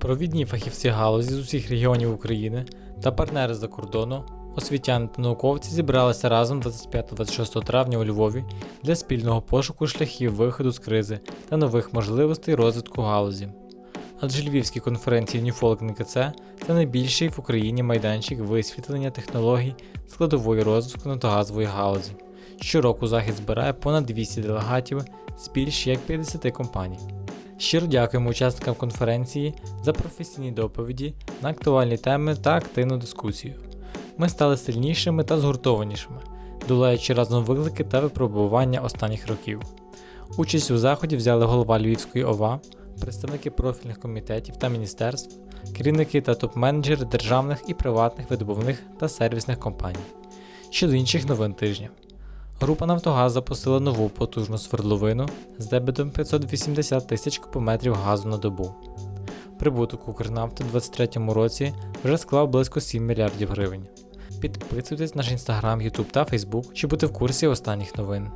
Провідні фахівці галузі з усіх регіонів України та партнери за кордону, освітяни та науковці зібралися разом 25-26 травня у Львові для спільного пошуку шляхів виходу з кризи та нових можливостей розвитку галузі. Адже Львівські конференції Ньюфолк НКЦ це найбільший в Україні майданчик висвітлення технологій складової розвитку нафтогазової галузі. Щороку захід збирає понад 200 делегатів з більш як 50 компаній. Щиро дякуємо учасникам конференції за професійні доповіді на актуальні теми та активну дискусію. Ми стали сильнішими та згуртованішими, долаючи разом виклики та випробування останніх років. Участь у заході взяли голова Львівської ОВА, представники профільних комітетів та міністерств, керівники та топ-менеджери державних і приватних видобувних та сервісних компаній. Щодо інших новин тижня. Група Нафтогаз запустила нову потужну свердловину з дебетом 580 тисяч кубометрів газу на добу. Прибуток Укрнафти у 2023 році вже склав близько 7 мільярдів гривень. Підписуйтесь на наш інстаграм, Ютуб та Фейсбук, щоб бути в курсі останніх новин.